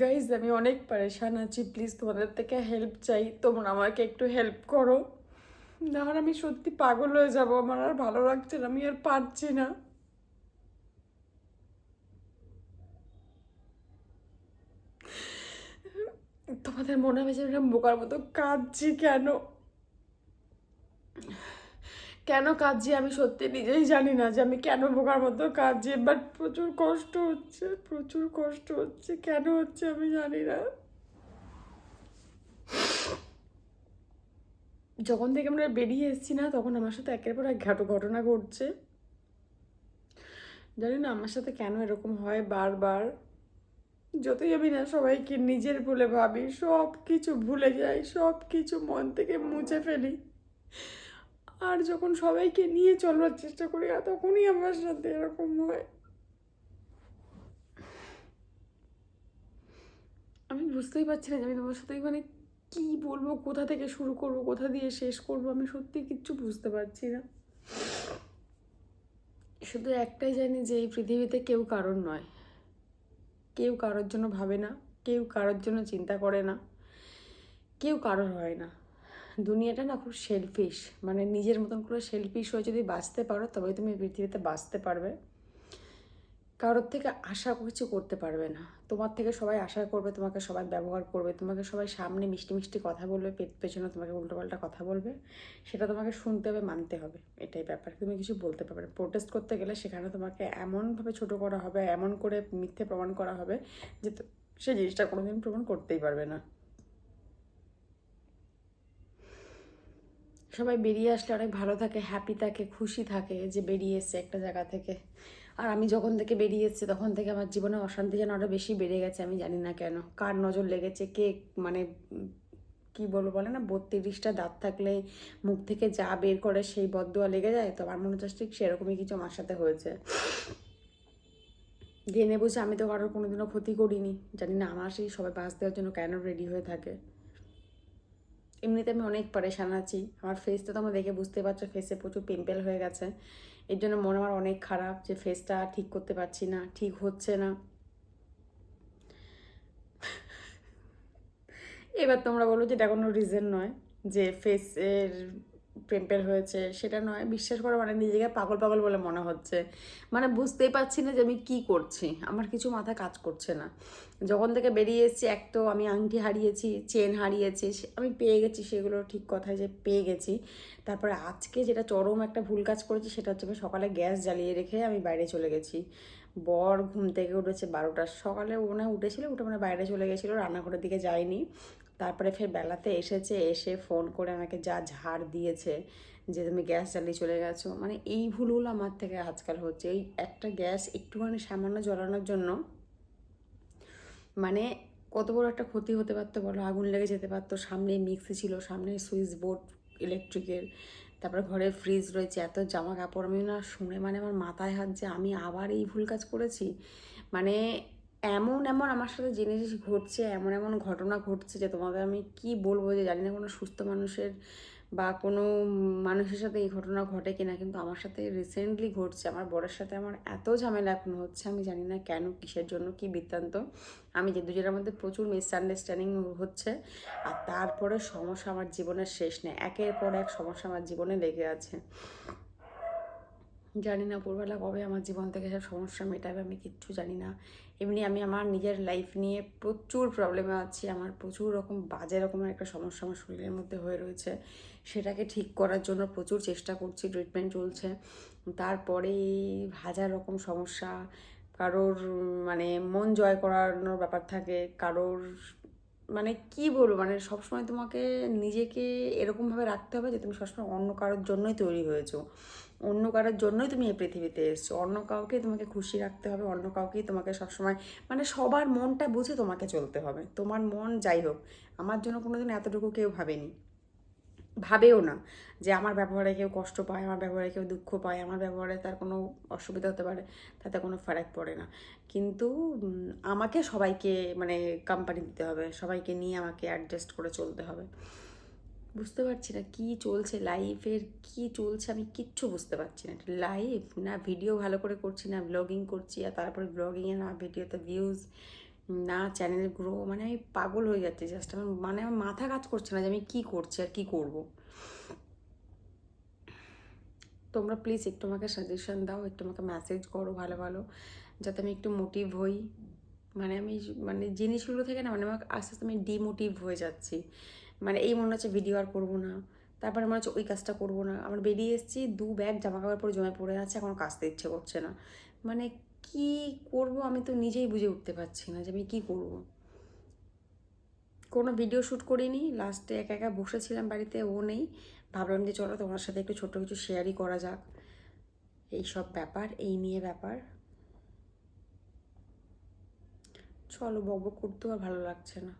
Guys আমি অনেক পারেশান আছি। প্লিজ তোমাদের থেকে হেল্প চাই। তোমরা আমাকে একটু হেল্প করো। নাহলে আমি সত্যি পাগল হয়ে যাব। আমার আর ভালো লাগছে না। আমি আর পারছি না। তোমাদের মনে হবে যে বোকার মতো কাঁদছি কেন? কেন কাঁদছি আমি সত্যি নিজেই জানি না যে আমি কেন বোকার মতো কাঁদছি বাট প্রচুর কষ্ট হচ্ছে, প্রচুর কষ্ট হচ্ছে, কেন হচ্ছে আমি জানি না। যখন থেকে আমরা বেরিয়ে এসেছি না, তখন আমার সাথে একের পর এক ঘাটো ঘটনা ঘটছে। জানি না আমার সাথে কেন এরকম হয় বারবার। যতই আমি না সবাইকে নিজের বলে ভাবি সব কিছু ভুলে যাই সব কিছু মন থেকে মুছে ফেলি। আর যখন সবাইকে নিয়ে চলবার চেষ্টা করি, আর তখনই আমার সাথে এরকম হয়। আমি বুঝতেই পারছি না যে আমি তোমার সাথে মানে কি বলব, কোথা থেকে শুরু করব, কোথা দিয়ে শেষ করব, আমি সত্যি কিচ্ছু বুঝতে পারছি না। শুধু একটাই জানি যে এই পৃথিবীতে কেউ কারণ নয়। কেউ কারোর জন্য ভাবে না, কেউ কারোর জন্য চিন্তা করে না, কেউ কারোর হয় না। দুনিয়াটা না খুব সেলফিশ মানে নিজের মতন করে সেলফিশ হয়ে যদি বাঁচতে পারো তবে তুমি পৃথিবীতে বাঁচতে পারবে। কারোর থেকে আশা কিছু করতে পারবে না। তোমার থেকে সবাই আশা করবে, তোমাকে সবাই ব্যবহার করবে, তোমাকে সবাই সামনে মিষ্টি মিষ্টি কথা বলবে, পেট পেছনে তোমাকে উল্টোপাল্টা কথা বলবে, সেটা তোমাকে শুনতে হবে, মানতে হবে। এটাই ব্যাপার, তুমি কিছু বলতে পারবে প্রোটেস্ট করতে গেলে সেখানে তোমাকে এমনভাবে ছোট করা হবে, এমন করে মিথ্যে প্রমাণ করা হবে যে সে জিনিসটা কোনোদিন প্রমাণ করতেই পারবে না। সবাই বেরিয়ে আসলে অনেক ভালো থাকে হ্যাপি থাকে, খুশি থাকে যে বেরিয়ে এসছে একটা জায়গা থেকে। আর আমি যখন থেকে বেরিয়ে এসেছি, তখন থেকে আমার জীবনে অশান্তি যেন আরও বেশি বেড়ে গেছে, আমি জানি না কেন। কার নজর লেগেছে, কে মানে কি বলব বলে না, বত্রিশটা দাঁত থাকলে মুখ থেকে যা বের করে সেই বদদোয়া লেগে যায়, তো আমার মনে হচ্ছে ঠিক সেরকমই কিছু আমার সাথে হয়েছে। জেনে বুঝে আমি তো কারোর কোনোদিনও ক্ষতি করিনি, জানি না আমার সেই সবাই বাঁচ দেওয়ার জন্য কেন রেডি হয়ে থাকে। এমনিতে আমি অনেক পরেশান আছি। আমার ফেসটা তোমরা দেখে বুঝতে পারছ ফেসে প্রচুর পিম্পল হয়ে গেছে। এর জন্য মন আমার অনেক খারাপ যে ফেসটা ঠিক করতে পারছি না, ঠিক হচ্ছে না। এবার তোমরা বলো যে এটা কোনো রিজন নয় যে ফেসের পিম্পল হয়েছে, সেটা নয়, বিশ্বাস করে মানে নিজেকে পাগল পাগল বলে মনে হচ্ছে। মানে বুঝতেই পারছি না যে আমি কি করছি, আমার কিছু মাথা কাজ করছে না। যখন থেকে বেরিয়ে এসেছি, এক তো আমি আংটি হারিয়েছি চেন হারিয়েছি আমি পেয়ে গেছি সেগুলো ঠিক কথায় যে পেয়ে গেছি। তারপরে আজকে যেটা চরম একটা ভুল কাজ করেছি, সেটা হচ্ছে আমি সকালে গ্যাস জ্বালিয়ে রেখে আমি বাইরে চলে গেছি। বর ঘুম থেকে উঠেছে বারোটার, সকালে ওনা উঠেছিল, উঠে মানে বাইরে চলে গেছিল, রান্নাঘরের দিকে যায়নি। তারপরে ফের বেলাতে এসেছে, এসে ফোন করে আমাকে যা ঝাড় দিয়েছে যে তুমি গ্যাস জ্বালিয়ে চলে গেছো। মানে এই ভুলগুলো আমার থেকে আজকাল হচ্ছে। এই একটা গ্যাস একটুখানি সামান্য জ্বালানোর জন্য মানে কত বড় একটা ক্ষতি হতে পারতো বলো? আগুন লেগে যেতে পারতো। সামনে মিক্সি ছিল, সামনে সুইচ বোর্ড ইলেকট্রিকের তারপরে ঘরে ফ্রিজ রয়েছে, এত জামা কাপড়। আমি না শুনে মানে আমার মাথায় হাত যে আমি আবার এই ভুল কাজ করেছি? মানে এমন এমন আমার সাথে জিনিস ঘটছে, এমন এমন ঘটনা ঘটছে যে তোমাদের আমি কি বলব যে জানি না কোনো সুস্থ মানুষের বা কোনো মানুষের সাথে এই ঘটনা ঘটে কিনা, কিন্তু আমার সাথে রিসেন্টলি ঘটছে। আমার বরের সাথে আমার এত ঝামেলা এখন হচ্ছে, আমি জানি না কেন, কিসের জন্য, কি বৃত্তান্ত। আমি যে দুজনের মধ্যে প্রচুর মিসআন্ডারস্ট্যান্ডিং হচ্ছে, আর তারপরে সমস্যা আমার জীবনের শেষ নেই। একের পর এক সমস্যা আমার জীবনে লেগে আছে। জানি না উপরবেলা কবে আমার জীবন থেকে সব সমস্যা মেটাবে, আমি কিচ্ছু জানি না। এমনি আমি আমার নিজের লাইফ নিয়ে প্রচুর প্রবলেমে আছি, আমার প্রচুর রকম বাজে রকমের একটা সমস্যা আমার শরীরের মধ্যে হয়ে রয়েছে। সেটাকে ঠিক করার জন্য প্রচুর চেষ্টা করছি ট্রিটমেন্ট চলছে। তারপরে হাজার রকম সমস্যা, কারোর মানে মন জয় করানোর ব্যাপার থাকে, কারোর মানে কি বলব মানে সবসময় তোমাকে নিজেকে এরকমভাবে রাখতে হবে যে তুমি সবসময় অন্য কারোর জন্যই তৈরি হয়েছো। অন্য কারোর জন্যই তুমি এই পৃথিবীতে এসছো। অন্য কাউকে তোমাকে খুশি রাখতে হবে, অন্য কাউকেই তোমাকে সবসময় মানে সবার মনটা বুঝে তোমাকে চলতে হবে। তোমার মন যাই হোক, আমার জন্য কোনোদিন এতটুকু কেউ ভাবেনি। ভাবেও না যে আমার ব্যবহারে কেউ কষ্ট পায়, আমার ব্যবহারে কেউ দুঃখ পায়, আমার ব্যবহারে তার কোনো অসুবিধা হতে পারে, তাতে কোনো ফারাক পড়ে না। কিন্তু আমাকে সবাইকে মানে কোম্পানি দিতে হবে, সবাইকে নিয়ে আমাকে অ্যাডজাস্ট করে চলতে হবে। বুঝতে পারছি না কি চলছে লাইফের কি চলছে আমি কিচ্ছু বুঝতে পারছি না। লাইফ না ভিডিও ভালো করে করছি, না ব্লগিং করছি, আর তারপরে ব্লগিংয়ে না ভিডিওতে ভিউজ না চ্যানেল গ্রো মানে আমি পাগল হয়ে যাচ্ছি জাস্ট আমার মানে আমার মাথা কাজ করছে না যে আমি কী করছি আর কী করব। তোমরা প্লিজ একটু আমাকে সাজেশন দাও, একটু আমাকে মেসেজ করো ভালো ভালো, যাতে আমি একটু মোটিভ হই। মানে আমি মানে জিনিসগুলো থেকে না মানে আমাকে আস্তে আস্তে আমি ডিমোটিভ হয়ে যাচ্ছি। মানে এই মনে হচ্ছে ভিডিও আর করব না। তারপরে মনে হচ্ছে ওই কাজটা করব না। আমার বেরিয়ে এসেছি, দু ব্যাগ জামা কাপড় পরে জমে পড়ে আছে, এখন কাচতে ইচ্ছে করছে না। মানে কি করব আমি তো নিজেই বুঝে উঠতে পারছি না যে আমি কী করব। কোনো ভিডিও শ্যুট করিনি লাস্টে একা একা বসেছিলাম বাড়িতে, ও নেই। ভাবলাম যে চলো তোমার সাথে একটু ছোটো কিছু শেয়ারই করা যাক। এই সব ব্যাপার, এই নিয়ে ব্যাপার। চলো বকবক করতেও আর ভালো লাগছে না।